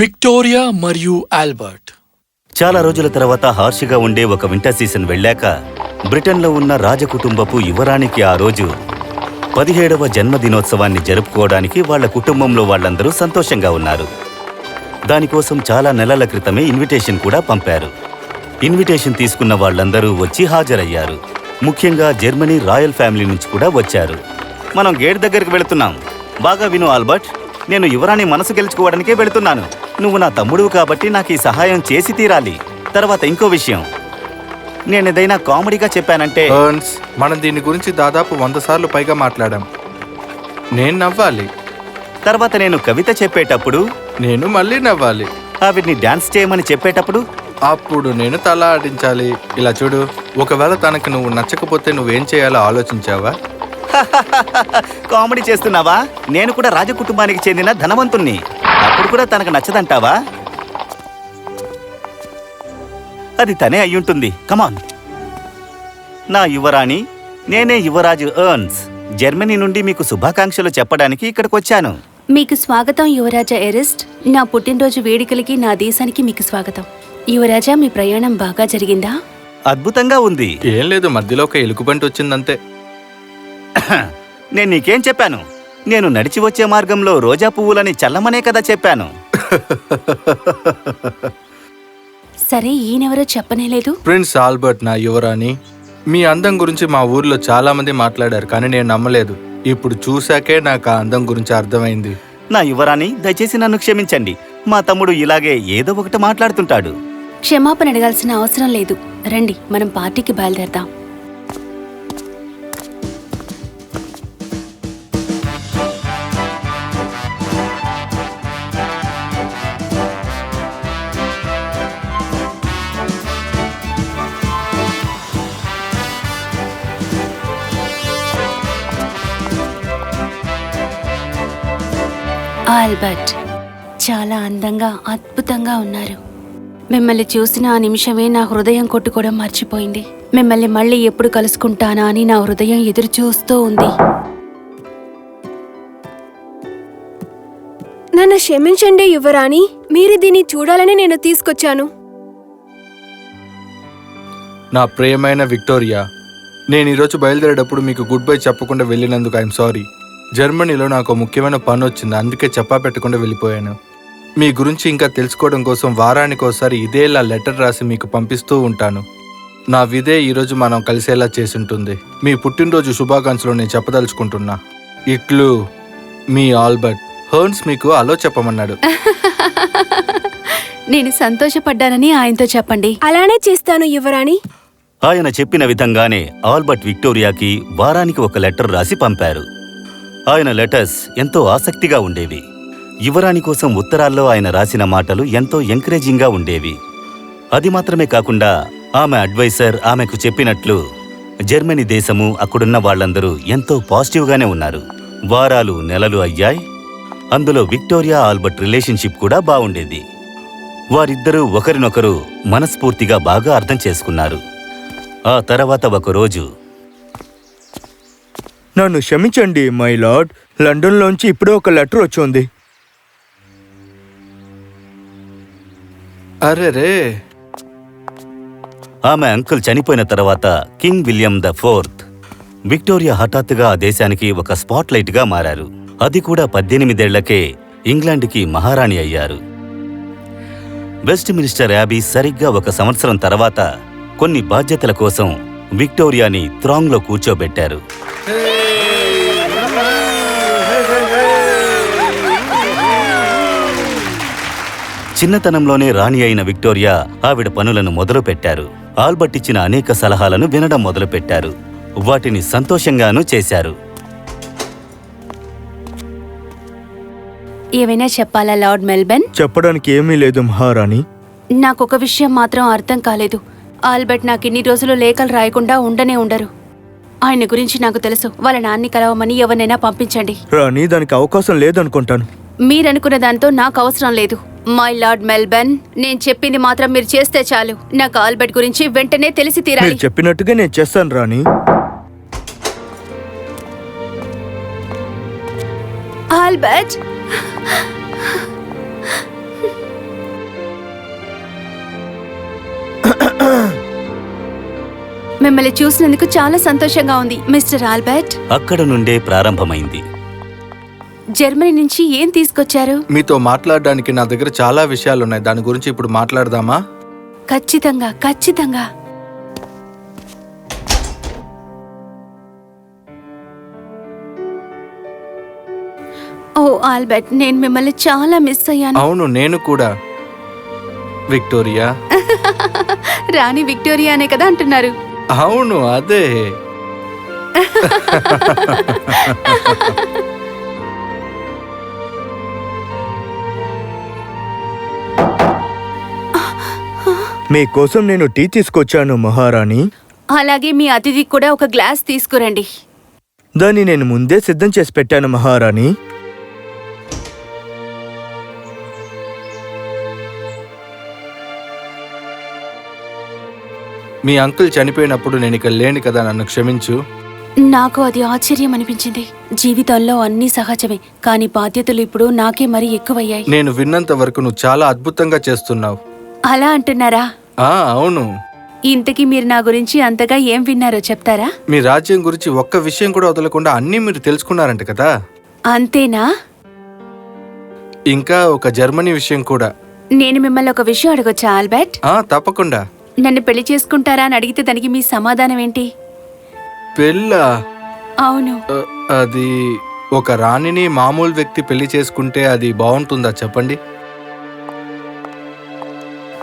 Victoria మరియు Albert. చాలా రోజుల తర్వాత హార్ష్గా ఉండే ఒక వింటర్ సీజన్ వెళ్ళాక బ్రిటన్లో ఉన్న రాజకుటుంబపు యువరానికి ఆ రోజు పదిహేడవ జన్మదినోత్సవాన్ని జరుపుకోవడానికి వాళ్ళ కుటుంబంలో వాళ్ళందరూ సంతోషంగా ఉన్నారు. దానికోసం చాలా నెలల క్రితమే ఇన్విటేషన్ కూడా పంపారు. ఇన్విటేషన్ తీసుకున్న వాళ్ళందరూ వచ్చి హాజరయ్యారు. ముఖ్యంగా జర్మనీ రాయల్ ఫ్యామిలీ నుంచి కూడా వచ్చారు. మనం గేట్ దగ్గరికి వెళుతున్నాం. బాగా విను ఆల్బర్ట్. నేను యువరాణి మనసు గెలుచుకోవడానికే వెళుతున్నాను. నువ్వు నా తమ్ముడువు కాబట్టి నాకు ఈ సహాయం చేసి తీరాలి. తర్వాత ఇంకో విషయం. నేనేదైనా కామెడీగా చెప్పానంటే మనం దీని గురించి దాదాపు వంద సార్లు పైగా మాట్లాడాం. నేను నవ్వాలి. తర్వాత నేను కవిత చెప్పేటప్పుడు నేను మళ్ళీ నవ్వాలి. ఆవిడ్ని డాన్స్ చేయమని చెప్పేటప్పుడు అప్పుడు నేను తల ఆడించాలి. ఇలా చూడు ఒకవేళ తనకి నువ్వు నచ్చకపోతే నువ్వేం చేయాలో ఆలోచించావా? కామెడీ చేస్తున్నావా? నేను కూడా రాజకుటుంబానికి చెందిన ధనవంతుణ్ణి. అప్పుడు కూడా తనకు నచ్చదంటావా? అది తనే అయ్యుంటుంది కమాన్ నా యువరాణి నేనే యువరాజు ఎర్న్స్ జర్మనీ నుండి మీకు శుభాకాంక్షలు చెప్పడానికి ఇక్కడికి వచ్చాను. మీకు స్వాగతం యువరాజా ఎరిస్ట్ నా పుట్టినరోజు వేడుకలకి నా దేశానికి మీకు స్వాగతం. యువరాజా మీ ప్రయాణం బాగా జరిగిందా? అద్భుతంగా ఉంది. ఏం లేదు మధ్యలో ఒక ఎలుగుబంటి వచ్చిందంతే. నేను నీకేం చెప్పాను? నేను నడిచి వచ్చే మార్గంలో రోజా పువ్వులని చల్లమనే కదా చెప్పాను. సరే ఈయనెవరో చెప్పనేలేదు ప్రిన్స్ ఆల్బర్ట్ నా యువరాణి. మీ అందం గురించి మా ఊర్లో చాలా మంది మాట్లాడారు కానీ నేను నమ్మలేదు. ఇప్పుడు చూశాకే నాకు ఆ అందం గురించి అర్థమైంది. నా యువరాణి దయచేసి నన్ను క్షమించండి. మా తమ్ముడు ఇలాగే ఏదో ఒకటి మాట్లాడుతుంటాడు. క్షమాపణ అడగాల్సిన అవసరం లేదు. రండి మనం పార్టీకి బయలుదేరదాం. ఆల్బర్ట్ చాలా అందంగా అద్భుతంగా ఉన్నారు. మిమ్మల్ని చూసిన ఆ నిమిషమే నా హృదయం కొట్టుకోవడం మర్చిపోయింది. మిమ్మల్ని మళ్ళీ ఎప్పుడు కలుసుకుంటానా అని నా హృదయం ఎదురు చూస్తూ ఉంది. నన్ను క్షమించండి యువరాణి మీరు దీన్ని చూడాలని నేను తీసుకొచ్చాను. నా ప్రియమైన విక్టోరియా నేను ఈరోజు బయలుదేరేటప్పుడు మీకు గుడ్ బై చెప్పకుండా వెళ్ళినందుకు ఐఎమ్ సారీ. జర్మనీలో నాకు ముఖ్యమైన పని వచ్చింది. అందుకే చెప్పా పెట్టకుండా వెళ్ళిపోయాను. మీ గురించి ఇంకా తెలుసుకోవడం కోసం వారానికి ఒకసారి ఇదేలా లెటర్ రాసి మీకు పంపిస్తూ ఉంటాను. నా విదే ఈరోజు మనం కలిసేలా చేసుంటుంది. మీ పుట్టినరోజు శుభాకాంక్షలు నేను చెప్పదలుచుకుంటున్నా. ఇట్లు మీ ఆల్బర్ట్. హర్న్స్ మీకు అలో చెప్పమన్నాడు. నేను సంతోషపడ్డానని ఆయనతో చెప్పండి. అలానే చేస్తాను యువరాణి. ఆయన చెప్పిన విధంగానే ఆల్బర్ట్ విక్టోరియాకి వారానికి ఒక లెటర్ రాసి పంపారు. ఆయన లెటర్స్ ఎంతో ఆసక్తిగా ఉండేవి. యువరాణి కోసం ఉత్తరాల్లో ఆయన రాసిన మాటలు ఎంతో ఎంకరేజింగ్గా ఉండేవి. అది మాత్రమే కాకుండా ఆమె అడ్వైసర్ ఆమెకు చెప్పినట్లు జర్మనీ దేశము అక్కడున్న వాళ్ళందరూ ఎంతో పాజిటివ్గానే ఉన్నారు. వారాలు నెలలు అయ్యాయి. అందులో విక్టోరియా ఆల్బర్ట్ రిలేషన్షిప్ కూడా బాగుండేది. వారిద్దరూ ఒకరినొకరు మనస్ఫూర్తిగా బాగా అర్థం చేసుకున్నారు. ఆ తర్వాత ఒకరోజు నన్ను క్షమించండి మై లార్డ్. లండన్లోంచి ఇప్పుడే ఒక లెటర్ వచ్చింది. అరే రే. ఆమె అంకుల్ చనిపోయిన తర్వాత King William the fourth. Victoria హఠాత్తుగా ఆ దేశానికి ఒక స్పాట్ లైట్గా మారారు. అది కూడా పద్దెనిమిదేళ్ళకే ఇంగ్లాండ్కి మహారాణి అయ్యారు. వెస్ట్ మినిస్టర్ యాబీ సరిగ్గా ఒక సంవత్సరం తర్వాత కొన్ని బాధ్యతల కోసం విక్టోరియాని త్రాంగ్లో కూర్చోబెట్టారు. చిన్నతనంలోనే రాణి అయిన విక్టోరియా ఆవిడ పనులను మొదలుపెట్టారు. ఆల్బర్ట్ ఇచ్చిన అనేక సలహాలను వినడం మొదలుపెట్టారు. వాటిని సంతోషంగానూ చేశారు. ఏవైనా చెప్పాలా లార్డ్ మెల్బన్ చెప్పడానికి ఏమీ లేదు మహారాణి. నాకొక విషయం మాత్రం అర్థం కాలేదు. ఆల్బర్ట్ నాకు ఇన్ని రోజులు లేఖలు రాయకుండా ఉండనే ఉండరు. ఆయన గురించి నాకు తెలుసు. వాళ్ళ నాన్ని కలవమని ఎవరినైనా పంపించండి. రాణి దానికి అవకాశం లేదనుకుంటాను. మీరనుకున్న దాంతో నాకు అవసరం లేదు. మై లార్డ్ మెల్బెన్ నేను చెప్పింది మాత్రం మీరు చేస్తే చాలు. నాకు ఆల్బర్ట్ గురించి వెంటనే తెలిసి తీరాలి. చెప్పినట్టుగా నేను చేస్తాను రాణి. ఆల్బర్ట్! మిమ్మల్ని చూసినందుకు చాలా సంతోషంగా ఉంది మిస్టర్ ఆల్బర్ట్. అక్కడ నుండే ప్రారంభమైంది. జర్మనీ నుంచి ఏం తీసుకొచ్చారు? మీతో మాట్లాడడానికి నా దగ్గర చాలా విషయాలున్నాయి. దాని గురించి ఇప్పుడు మాట్లాడదామా? ఖచ్చితంగా ఖచ్చితంగా. ఓ ఆల్బర్ట్ నేను మిమ్మల్ని చాలా మిస్ అయ్యాను. అవును నేను కూడా. విక్టోరియా? రాణి విక్టోరియానే కదా అంటున్నారు. అవును అదే. మీకోసం నేను టీ తీసుకొచ్చాను మహారాణి. అలాగే మీ అతిథికి కూడా ఒక గ్లాస్ తీసుకురండి. దాన్ని నేను ముందే సిద్ధం చేసి పెట్టాను మహారాణి. మీ అంకుల్ చనిపోయినప్పుడు నేను ఇక్కడ లేని కదా నన్ను క్షమించు. నాకు అది ఆశ్చర్యం అనిపించింది. జీవితంలో అన్నీ సహజమే కానీ బాధ్యతలు ఇప్పుడు నాకే మరీ ఎక్కువయ్యాయి. నేను విన్నంత వరకు నువ్వు చాలా అద్భుతంగా చేస్తున్నావు. అలా అంటున్నారా? ఆ అవును. ఇంతకీ మీరు నా గురించి అంతగా ఏం విన్నారో చెప్తారా? మీ రాజ్యం గురించి ఒక్క విషయం కూడా వదలకుండా అన్నీ మీరు తెలుసుకున్నారంట కదా? అంతేనా? ఇంకా ఒక జర్మనీ విషయం కూడా. నేను మిమ్మల్ని ఒక విషయం అడగొచ్చా ఆల్బర్ట్? ఆ తప్పకుండా. నన్ను పెళ్ళి చేసుకుంటారా అని అడిగితే దానికి మీ సమాధానం ఏంటి? పెళ్ళ? అవును. అది ఒక రాణిని మామూలు వ్యక్తి పెళ్ళి చేసుకుంటే అది బాగుంటుందా చెప్పండి?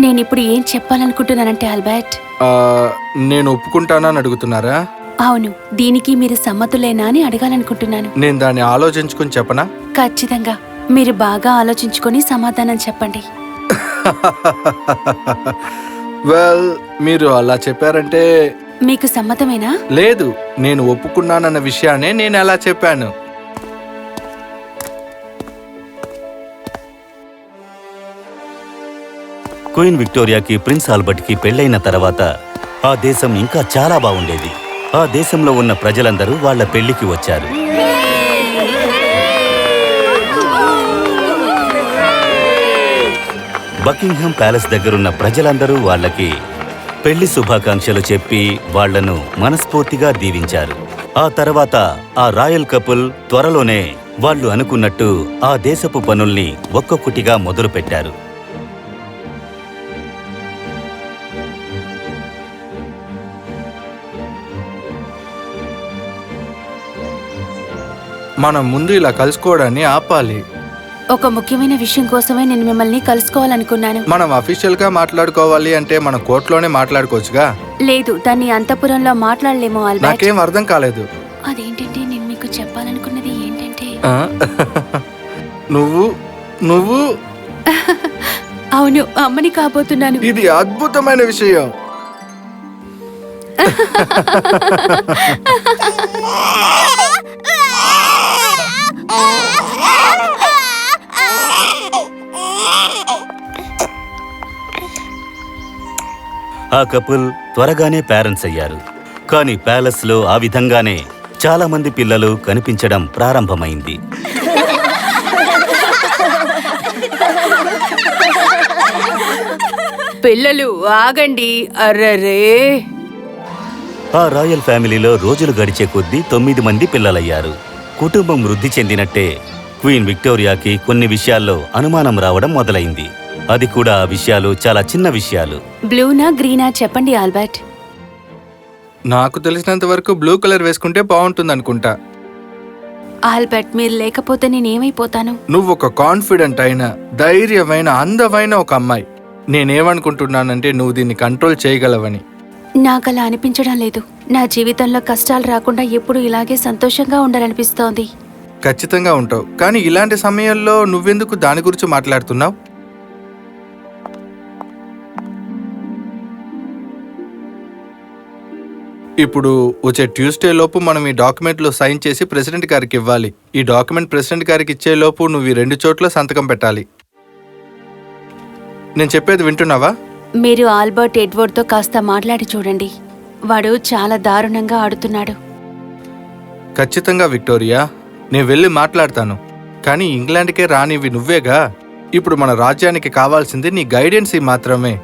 నేను ఇప్పుడు ఏం చెప్పాలనుకుంటున్నానంటే ఆల్బర్ట్? ఆ, నేను ఒప్పుకుంటానా అని అడుగుతున్నారా? అవును దీనికి మీరు సమ్మతులేనా అని అడగాలనుకుంటున్నాను. నేను దాన్ని ఆలోచించుకొని చెప్పనా? ఖచ్చితంగా. మీరు బాగా ఆలోచించుకొని సమాధానం చెప్పండి. వెల్ మీరు అలా చెప్పారంటే మీకు సమ్మతమేనా? లేదు నేను ఒప్పుకున్నానన్న విషయాన్నే నేను అలా చెప్పాను? క్వీన్ విక్టోరియాకి ప్రిన్స్ ఆల్బర్ట్కి పెళ్ళైన తర్వాత ఆ దేశం ఇంకా చాలా బాగుండేది. ఆ దేశంలో ఉన్న ప్రజలందరూ వాళ్ళ పెళ్ళికి వచ్చారు. బకింగ్హామ్ ప్యాలెస్ దగ్గరున్న ప్రజలందరూ వాళ్ళకి పెళ్ళి శుభాకాంక్షలు చెప్పి వాళ్ళను మనస్ఫూర్తిగా దీవించారు. ఆ తర్వాత ఆ రాయల్ కపుల్ త్వరలోనే వాళ్ళు అనుకున్నట్టు ఆ దేశపు పనుల్ని ఒక్కొక్కటిగా మొదలుపెట్టారు. మనం ముందు ఇలా కలుసుకోవడాన్ని ఆపాలి. ఒక ముఖ్యమైన విషయం కోసమే నేను మిమ్మల్ని కలుసుకోవాలనుకున్నాను. మనం అఫీషియల్గా మాట్లాడుకోవాలి అంటే మన కోర్టులోనే మాట్లాడుకోవచ్చుగా? లేదు దాన్ని అంతపురంలో మాట్లాడలేము ఆల్బర్ట్. నాకేం అర్థం కాలేదు. అదేంటంటే నేను మీకు చెప్పాలనుకున్నది ఏంటంటే? ఆ? నువ్వు నువ్వు? అవును అమ్మని కాబోతున్నాను. ఇది అద్భుతమైన విషయం. ఆ కపుల్ త్వరగానే పేరెంట్స్ అయ్యారు. కానీ ప్యాలెస్లో ఆ విధంగానే చాలా మంది పిల్లలు కనిపించడం ప్రారంభమైంది. పిల్లలు ఆగండి. అర్రరే. ఆ రాయల్ ఫ్యామిలీలో రోజులు గడిచే కొద్దీ తొమ్మిది మంది పిల్లలయ్యారు. కుటుంబం వృద్ధి చెందినట్టే క్వీన్ విక్టోరియాకి కొన్ని విషయాల్లో అనుమానం రావడం మొదలైంది. అది కూడా ఆ విషయాలు చాలా చిన్న విషయాలు. బ్లూనా గ్రీనా? చెప్పండి ఆల్బర్ట్. నాకు తెలిసినంత వరకు బ్లూ కలర్ వేసుకుంటే బాగుంటుంది అనుకుంటా ఆల్బర్ట్ మీరు లేకపోతే నేనేమైపోతాను? నువ్వు ఒక కాన్ఫిడెంట్ అయిన ధైర్యమైన అందమైన ఒక అమ్మాయి. నేనేమనుకుంటున్నానంటే నువ్వు దీన్ని కంట్రోల్ చేయగలవని. నాకు అలా అనిపించడం లేదు. నా జీవితంలో కష్టాలు రాకుండా ఎప్పుడు ఇలాగే సంతోషంగా ఉండాలనిపిస్తోంది. ఖచ్చితంగా ఉంటావు. కానీ ఇలాంటి సమయంలో నువ్వెందుకు దాని గురించి మాట్లాడుతున్నావు? ఇప్పుడు వచ్చే ట్యూస్డే లోపు మనం ఈ డాక్యుమెంట్లో సైన్ చేసి ప్రెసిడెంట్ గారికి ఇవ్వాలి. ఈ డాక్యుమెంట్ ప్రెసిడెంట్ గారికి ఇచ్చే లోపు నువ్వు ఈ రెండు చోట్ల సంతకం పెట్టాలి. నేను చెప్పేది వింటున్నావా? మీరు ఆల్బర్ట్ ఎడ్వర్డ్తో కాస్త మాట్లాడి చూడండి. వాడు చాలా దారుణంగా ఆడుతున్నాడు. ఖచ్చితంగా విక్టోరియా. నేను వెళ్ళి మాట్లాడతాను. కానీ ఇంగ్లాండ్కే రానివి నువ్వేగా? ఇప్పుడు మన రాజ్యానికి కావాల్సింది నీ గైడెన్స్ మాత్రమే.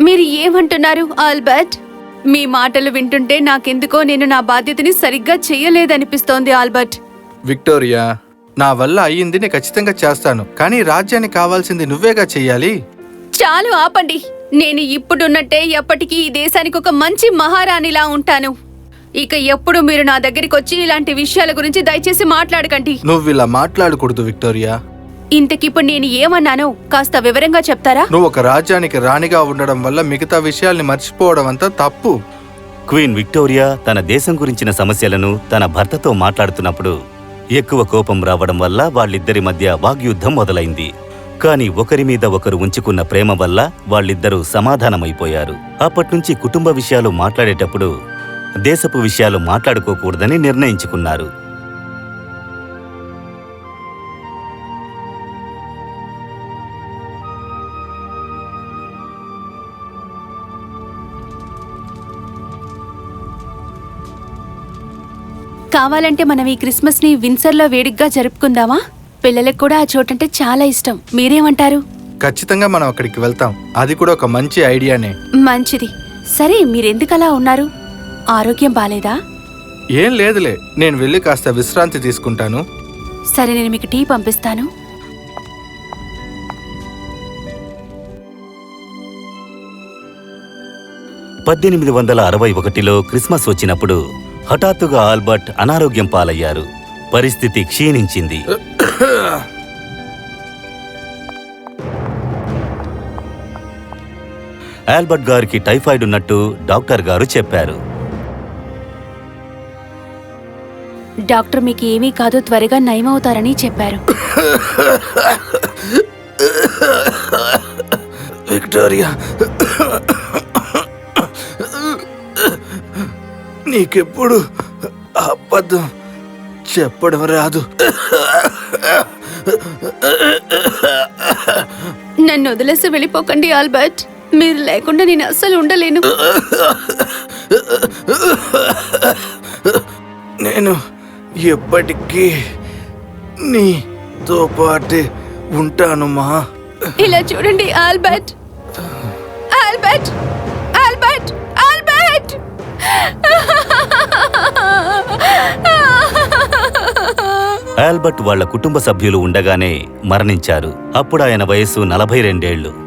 మీరు ఏమంటున్నారు ఆల్బర్ట్? మీ మాటలు వింటుంటే నాకెందుకో నేను నా బాధ్యతని సరిగ్గా చెయ్యలేదనిపిస్తోంది ఆల్బర్ట్. విక్టోరియా నా వల్ల అయ్యింది నేను ఖచ్చితంగా చేస్తాను కానీ రాజ్యానికి కావాల్సింది నువ్వేగా చెయ్యాలి? చాలు ఆపండి. నేను ఇప్పుడున్నట్టే ఎప్పటికీ ఈ దేశానికి ఒక మంచి మహారాణిలా ఉంటాను. ఇక ఎప్పుడు మీరు నా దగ్గరికి వచ్చి ఇలాంటి విషయాల గురించి దయచేసి మాట్లాడకండి. నువ్వు ఇలా మాట్లాడకూడదు విక్టోరియా. ఇంతకిప్పుడు నేను ఏమన్నానో కాస్త వివరంగా చెప్తారా? నువ్వు ఒక రాజ్యానికి రాణిగా ఉండడం వల్ల మిగతా విషయాల్ని మర్చిపోవడం అంతా తప్పు. క్వీన్ విక్టోరియా తన దేశం గురించిన సమస్యలను తన భర్తతో మాట్లాడుతున్నప్పుడు ఎక్కువ కోపం రావడం వల్ల వాళ్ళిద్దరి మధ్య వాగ్యుద్ధం మొదలైంది. కానీ ఒకరి మీద ఒకరు ఉంచుకున్న ప్రేమ వల్ల వాళ్ళిద్దరూ సమాధానమైపోయారు. అప్పట్నుంచి కుటుంబ విషయాలు మాట్లాడేటప్పుడు దేశపు విషయాలు మాట్లాడుకోకూడదని నిర్ణయించుకున్నారు. కావాలంటే మనం ఈ క్రిస్మస్ని విన్సర్లో వేడిగ్గా జరుపుకుందామా? పిల్లలకు కూడా ఆ చోటంటే చాలా ఇష్టం. మీరేమంటారు? ఖచ్చితంగా మనం అక్కడికి వెళ్తాం. అది కూడా ఒక మంచి ఐడియానే. మంచిది. సరే మీరెందుకు అలా ఉన్నారు? ఆరోగ్యం బాలేదా? ఏం లేదులే. నేను వెళ్ళి కాస్త విశ్రాంతి తీసుకుంటాను. సరే నేను మీకు టీ పంపిస్తాను. పద్దెనిమిది వందల అరవై ఒకటిలో క్రిస్మస్ వచ్చినప్పుడు హఠాత్తుగా ఆల్బర్ట్ అనారోగ్యం పాలయ్యారు. పరిస్థితి క్షీణించింది. ఆల్బర్ట్ గారికి టైఫాయిడ్ ఉన్నట్టు డాక్టర్ గారు చెప్పారు. డాక్టర్ మీకు ఏమీ కాదు త్వరగా నయమవుతారని చెప్పారు. విక్టోరియా నీకెప్పుడు అబద్ధం చెప్పడం రాదు. నన్ను వదిలేసి వెళ్ళిపోకండి ఆల్బర్ట్. మీరు లేకుండా నేను అస్సలు ఉండలేను. నేను ఎప్పటికీ నీతో పాటే ఉంటాను మా. ఇలా చూడండి Albert. Albert! Albert! Albert! Albert వాళ్ళ కుటుంబ సభ్యులు ఉండగానే మరణించారు. అప్పుడు ఆయన వయస్సు నలభై రెండేళ్ళు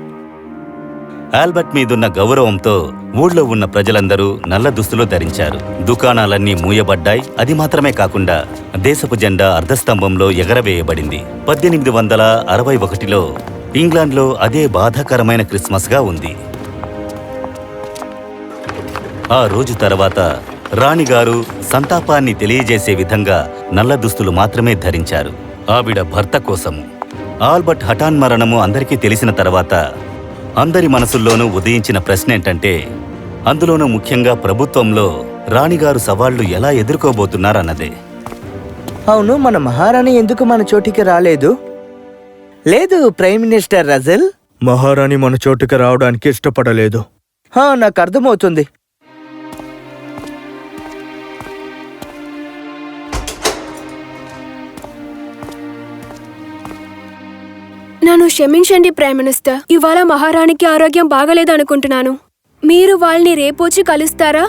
ఆల్బర్ట్ మీదున్న గౌరవంతో ఊళ్ళో ఉన్న ప్రజలందరూ నల్ల దుస్తులు ధరించారు. దుకాణాలన్నీ మూయబడ్డాయి. అది మాత్రమే కాకుండా దేశపు జెండా అర్ధస్తంభంలో ఎగరవేయబడింది. పద్దెనిమిది వందల అరవై ఒకటిలో ఇంగ్లాండ్లో అదే బాధాకరమైన క్రిస్మస్గా ఉంది. ఆ రోజు తర్వాత రాణిగారు సంతాపాన్ని తెలియజేసే విధంగా నల్ల దుస్తులు మాత్రమే ధరించారు. ఆవిడ భర్త కోసము ఆల్బర్ట్ హఠాన్ మరణము అందరికీ తెలిసిన తర్వాత అందరి మనసుల్లోనూ ఉదయించిన ప్రశ్న ఏంటంటే అందులోనూ ముఖ్యంగా ప్రభుత్వంలో రాణిగారు సవాళ్ళు ఎలా ఎదుర్కోబోతున్నారన్నదే. అవును మన మహారాణి ఎందుకు మన చోటికి రాలేదు? లేదు ప్రైమ్ మినిస్టర్ రజల్? మహారాణి మన చోటుకి రావడానికి ఇష్టపడలేదు. హా, నాకు అర్థమవుతుంది. నన్ను క్షమించండి ప్రైమ్ మినిస్టర్. ఇవాళ మహారాణికి ఆరోగ్యం బాగలేదు అనుకుంటున్నాను మీరు వాళ్ళని రేపొచ్చి కలుస్తారా?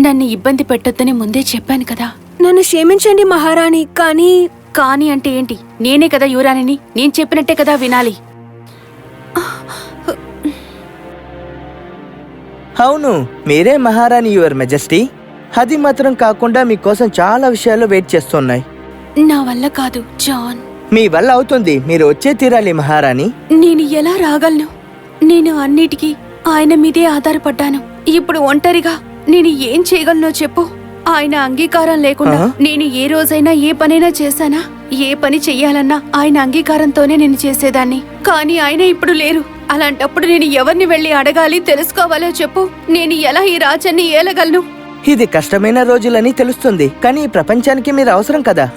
నన్ను ఇబ్బంది పెట్టొద్దని ముందే చెప్పాను కదా. నన్ను క్షమించండి మహారాణి కానీ కానీ అంటే ఏంటి? నేనే కదా యువరాణిని. నేను చెప్పినట్టే కదా వినాలి. అవును మీరే మహారాణి యువర్ మెజెస్టీ. అది మాత్రం కాకుండా మీకోసం చాలా విషయాలు వెయిట్ చేస్తున్నాయి. నా వల్ల కాదు జాన్. మీ వల్ల అవుతుంది. మీరు వచ్చే తీరాలి మహారాణి. నేను ఎలా రాగలను? నేను అన్నిటికీ ఆయన మీదే ఆధారపడ్డాను. ఇప్పుడు ఒంటరిగా నేను ఏం చేయగలనో చెప్పు. ఆయన అంగీకారం లేకుండా? నేను ఏ రోజైనా ఏ పనైనా చేశానా? ఏ పని చెయ్యాలన్నా ఆయన అంగీకారంతోనే నేను చేసేదాన్ని. కానీ ఆయన ఇప్పుడు లేరు. అలాంటప్పుడు నేను ఎవరిని వెళ్ళి అడగాలి తెలుసుకోవాలో చెప్పు. నేను ఎలా ఈ రాజ్యాన్ని ఏలగలను? ఇది కష్టమైన రోజులని తెలుస్తుంది. కానీ ఈ ప్రపంచానికి మీరు అవసరం కదా?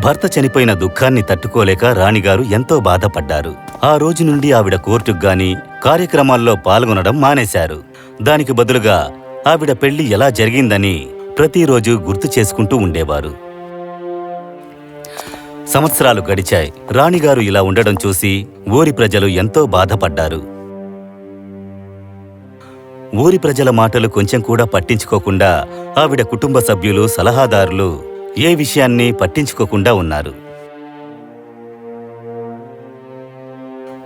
భర్త చనిపోయిన దుఃఖాన్ని తట్టుకోలేక రాణిగారు ఎంతో బాధపడ్డారు. ఆ రోజు నుండి ఆవిడ కోర్టుకు గాని కార్యక్రమాల్లో పాల్గొనడం మానేశారు. దానికి బదులుగా ఆవిడ పెళ్ళి ఎలా జరిగిందని ప్రతిరోజు గుర్తు చేసుకుంటూ ఉండేవారు. సంవత్సరాలు గడిచాయి. రాణిగారు ఇలా ఉండడం చూసి ఊరి ప్రజలు ఎంతో బాధపడ్డారు. ఊరి ప్రజల మాటలు కొంచెం కూడా పట్టించుకోకుండా ఆవిడ కుటుంబ సభ్యులు సలహాదారులు ఏ విషయాన్ని పట్టించుకోకుండా ఉన్నారు.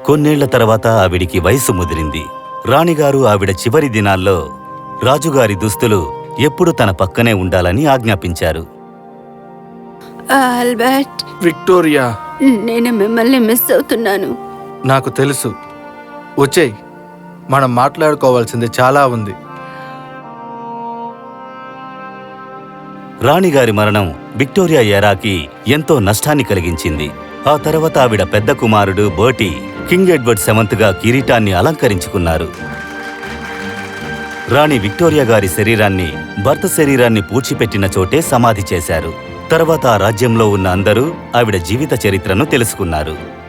కొన్నేళ్ళ తర్వాత ఆవిడికి వయసు ముదిరింది. రాణిగారు ఆవిడ చివరి దినాల్లో రాజుగారి దుస్తులు ఎప్పుడు తన పక్కనే ఉండాలని ఆజ్ఞాపించారు. ఆల్బర్ట్. విక్టోరియా. నేను మిమ్మల్ని మిస్ అవుతున్నాను. నాకు తెలుసు. వచ్చేయ్. మనం మాట్లాడుకోవాల్సింది చాలా ఉంది. రాణిగారి మరణం విక్టోరియా ఎరాకి ఎంతో నష్టాన్ని కలిగించింది. ఆ తర్వాత ఆవిడ పెద్ద కుమారుడు బర్టీ కింగ్ ఎడ్వర్డ్ సెవెంత్గా కిరీటాన్ని అలంకరించుకున్నారు. రాణి విక్టోరియా గారి శరీరాన్ని భర్త శరీరాన్ని పూడ్చిపెట్టిన చోటే సమాధి చేశారు. తర్వాత ఆ రాజ్యంలో ఉన్న అందరూ ఆవిడ జీవిత చరిత్రను తెలుసుకున్నారు.